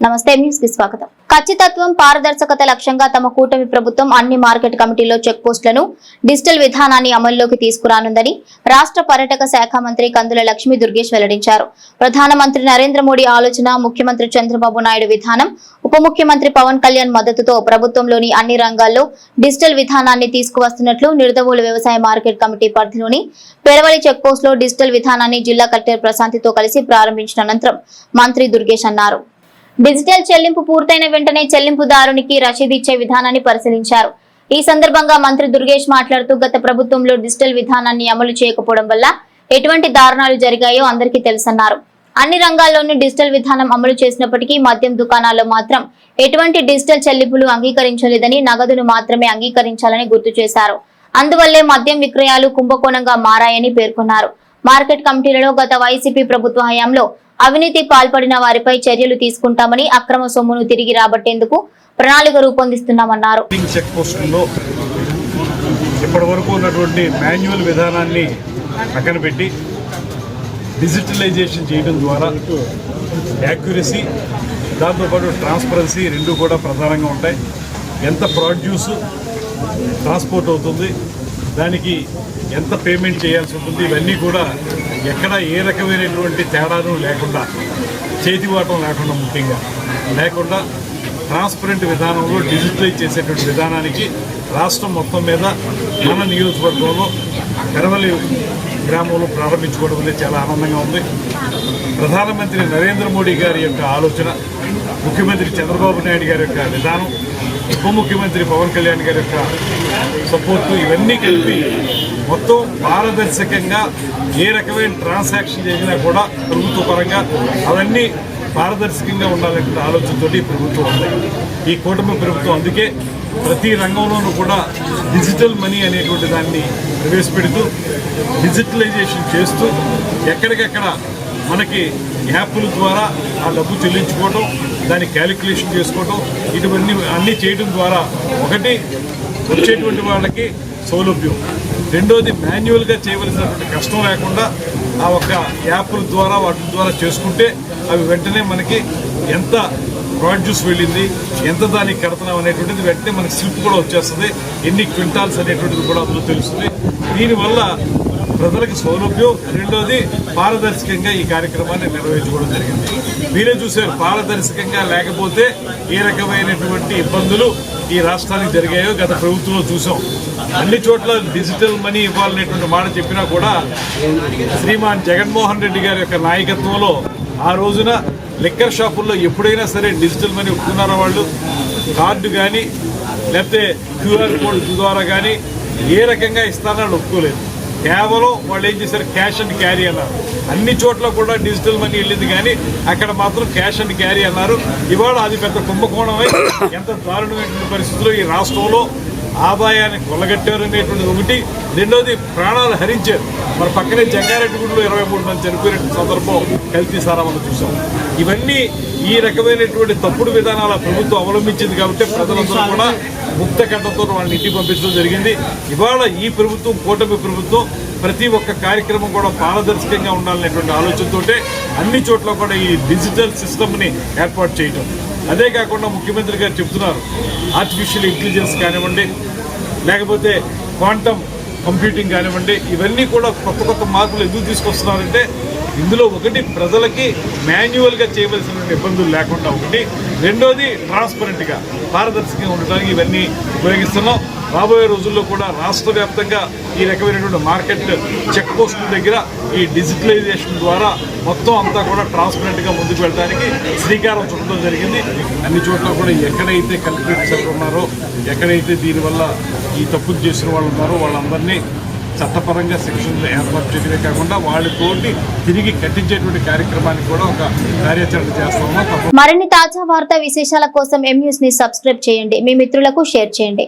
నమస్తే న్యూస్కి స్వాగతం. ఖచ్చితత్వం పారదర్శకత లక్ష్యంగా తమ కూటమి ప్రభుత్వం అన్ని మార్కెట్ కమిటీల్లో చెక్ పోస్టులను డిజిటల్ విధానాన్ని అమల్లోకి తీసుకురానుందని రాష్ట్ర పర్యాటక శాఖ మంత్రి కందుల లక్ష్మీ దుర్గేష్ వెల్లడించారు. ప్రధానమంత్రి నరేంద్ర మోడీ ఆలోచన ముఖ్యమంత్రి చంద్రబాబు నాయుడు విధానం ఉప ముఖ్యమంత్రి పవన్ కళ్యాణ్ మద్దతుతో ప్రభుత్వంలోని అన్ని రంగాల్లో డిజిటల్ విధానాన్ని తీసుకువస్తున్నట్లు నిడదవోలు వ్యవసాయ మార్కెట్ కమిటీ పరిధిలోని పెరవలి చెక్ పోస్ట్లో డిజిటల్ విధానాన్ని జిల్లా కలెక్టర్ ప్రశాంతితో కలిసి ప్రారంభించిన అనంతరం మంత్రి దుర్గేష్ అన్నారు. డిజిటల్ చెల్లింపు పూర్తయిన వెంటనే చెల్లింపుదారునికి రసీదు ఇచ్చే విధానాన్ని పరిశీలించారు. ఈ సందర్భంగా మంత్రి దుర్గేష్ మాట్లాడుతూ గత ప్రభుత్వంలో డిజిటల్ విధానాన్ని అమలు చేయకపోవడం వల్ల ఎటువంటి దారుణాలు జరిగాయో అందరికీ తెలుసన్నారు. అన్ని రంగాల్లోనూ డిజిటల్ విధానం అమలు చేసినప్పటికీ మద్యం దుకాణాల్లో మాత్రం ఎటువంటి డిజిటల్ చెల్లింపులు అంగీకరించలేదని నగదును మాత్రమే అంగీకరించాలని గుర్తు చేశారు. అందువల్లే మద్యం విక్రయాలు కుంభకోణంగా మారాయని పేర్కొన్నారు. మార్కెట్ కమిటీలలో గత వైసీపీ ప్రభుత్వ హయాంలో అవినీతి పాల్పడిన వారిపై చర్యలు తీసుకుంటామని అక్రమ సొమ్మును తిరిగి రాబట్టేందుకు ప్రణాళిక రూపొందిస్తున్నామన్నారు. ఇప్పటి వరకు ఉన్నటువంటి మాన్యువల్ విధానాన్ని పక్కన పెట్టి డిజిటలైజేషన్ చేయడం ద్వారా యాక్యురసీ దాంతోపాటు ట్రాన్స్పరెన్సీ రెండు కూడా ప్రధానంగా ఉంటాయి. ఎంత ప్రొడ్యూస్ ట్రాన్స్పోర్ట్ అవుతుంది దానికి ఎంత పేమెంట్ చేయాల్సి ఉంటుంది? ఇవన్నీ కూడా ఎక్కడ ఏ రకమైనటువంటి తేడాను లేకుండా చేతివాటం లేకుండా ముఖ్యంగా. లేకుండా ట్రాన్స్పరెంట్ విధానంలో డిజిటలైజ్ చేసేటువంటి విధానానికి రాష్ట్రం మొత్తం మీద మన నియోజకవర్గంలో కరవలి గ్రామంలో ప్రారంభించుకోవడం అనేది చాలా ఆనందంగా ఉంది. ప్రధానమంత్రి నరేంద్ర మోడీ గారి యొక్క ఆలోచన ముఖ్యమంత్రి చంద్రబాబు నాయుడు గారి యొక్క విధానం ఉప ముఖ్యమంత్రి పవన్ కళ్యాణ్ గారి యొక్క సపోర్టు ఇవన్నీ కలిపి మొత్తం పారదర్శకంగా ఏ రకమైన ట్రాన్సాక్షన్ చేసినా కూడా ప్రభుత్వ పరంగా అవన్నీ పారదర్శకంగా ఉండాలనే ఆలోచనతోటి ఈ ప్రభుత్వం ఉంది. ఈ కూటమి ప్రభుత్వం అందుకే ప్రతి రంగంలోనూ కూడా డిజిటల్ మనీ అనేటువంటి దాన్ని ప్రవేశపెడుతూ డిజిటలైజేషన్ చేస్తూ ఎక్కడికెక్కడ మనకి యాప్ల ద్వారా ఆ డబ్బు చెల్లించుకోవడం దాన్ని క్యాలిక్యులేషన్ చేసుకోవటం ఇటువన్నీ అన్నీ చేయడం ద్వారా ఒకటి వచ్చేటువంటి వాళ్ళకి సౌలభ్యం. రెండోది మాన్యువల్గా చేయవలసినటువంటి కష్టం లేకుండా ఆ ఒక్క యాప్ల ద్వారా వాటి ద్వారా చేసుకుంటే అవి వెంటనే మనకి ఎంత ప్రొడ్యూస్ వెళ్ళింది ఎంత దానికి కడతాం అనేటువంటిది వెంటనే మనకి స్లిప్ కూడా వచ్చేస్తుంది. ఎన్ని క్వింటాల్స్ అనేటువంటిది కూడా అందులో తెలుస్తుంది. దీనివల్ల ప్రజలకు సౌలభ్యం. రెండోది పారదర్శకంగా ఈ కార్యక్రమాన్ని నిర్వహించుకోవడం జరిగింది. మీరే చూశారు పారదర్శకంగా లేకపోతే ఏ రకమైనటువంటి ఇబ్బందులు ఈ రాష్ట్రానికి జరిగాయో గత ప్రభుత్వంలో చూసాం. అన్ని చోట్ల డిజిటల్ మనీ ఇవ్వాలనేటువంటి మాట చెప్పినా కూడా శ్రీమాన్ జగన్మోహన్ రెడ్డి గారి యొక్క నాయకత్వంలో ఆ రోజున లిక్కర్ షాపుల్లో ఎప్పుడైనా సరే డిజిటల్ మనీ ఒప్పుకున్నారా వాళ్ళు? కార్డు కానీ లేకపోతే క్యూఆర్ కోడ్ ద్వారా కానీ ఏ రకంగా ఇస్తారని ఒప్పుకోలేదు. కేవలం వాళ్ళు ఏం చేశారు? క్యాష్ అండ్ క్యారీ అన్నారు. అన్ని చోట్ల కూడా డిజిటల్ మనీ వెళ్ళింది కానీ అక్కడ మాత్రం క్యాష్ అండ్ క్యారీ అన్నారు. ఇవాళ అది పెద్ద కుంభకోణమై ఎంత దారుణమైనటువంటి పరిస్థితుల్లో ఈ రాష్ట్రంలో ఆదాయాన్ని కొల్లగట్టారు అనేటువంటిది ఒకటి. రెండోది ప్రాణాలు హరించారు. మన పక్కనే జంగారెడ్డిగూడలో ఇరవై మూడు మంది చనిపోయిన సందర్భం కల్తీ సారా మనం చూసాం. ఇవన్నీ ఈ రకమైనటువంటి తప్పుడు విధానాల ప్రభుత్వం అవలంబించింది కాబట్టి ప్రజలందరూ కూడా ముక్తకంఠంతో వాళ్ళని ఇంటికి పంపించడం జరిగింది. ఇవాళ ఈ ప్రభుత్వం కూటమి ప్రభుత్వం ప్రతి ఒక్క కార్యక్రమం కూడా పారదర్శకంగా ఉండాలనేటువంటి ఆలోచనతోటే అన్ని చోట్ల కూడా ఈ డిజిటల్ సిస్టమ్ని ఏర్పాటు చేయటం. అదే కాకుండా ముఖ్యమంత్రి గారు చెప్తున్నారు ఆర్టిఫిషియల్ ఇంటెలిజెన్స్ కానివ్వండి లేకపోతే క్వాంటమ్ కంప్యూటింగ్ కానివ్వండి ఇవన్నీ కూడా కొత్త కొత్త మార్పులు ఎందుకు తీసుకొస్తున్నారంటే ఇందులో ఒకటి ప్రజలకి మాన్యువల్గా చేయవలసిన ఇబ్బందులు లేకుండా ఒకటి రెండోది ట్రాన్స్పరెంట్గా పారదర్శకంగా ఉండడానికి ఇవన్నీ ఉపయోగిస్తున్నాం. రాబోయే రోజుల్లో కూడా రాష్ట్ర వ్యాప్తంగా ఈ రకమైనటువంటి మార్కెట్ చెక్ పోస్టుల దగ్గర ఈ డిజిటలైజేషన్ ద్వారా మొత్తం అంతా కూడా ట్రాన్స్పరెంట్గా ముందుకు వెళ్ళడానికి శ్రీకారం చుట్టడం జరిగింది. అన్ని చోట్ల కూడా ఎక్కడైతే కల్పిట్స్ ఉన్నారో ఎక్కడైతే దీనివల్ల ఈ తప్పులు చేసిన వాళ్ళు ఉన్నారో వాళ్ళందరినీ చట్టపరంగా సెక్షన్లు ఏర్పాటు చేయడమే కాకుండా వాళ్ళతోటి తిరిగి కట్టించేటువంటి కార్యక్రమానికి కూడా ఒక కార్యాచరణ చేస్తామో. మరిన్ని తాజా వార్తా విశేషాల కోసం ఎం న్యూస్ని సబ్స్క్రైబ్ చేయండి. మీ మిత్రులకు షేర్ చేయండి.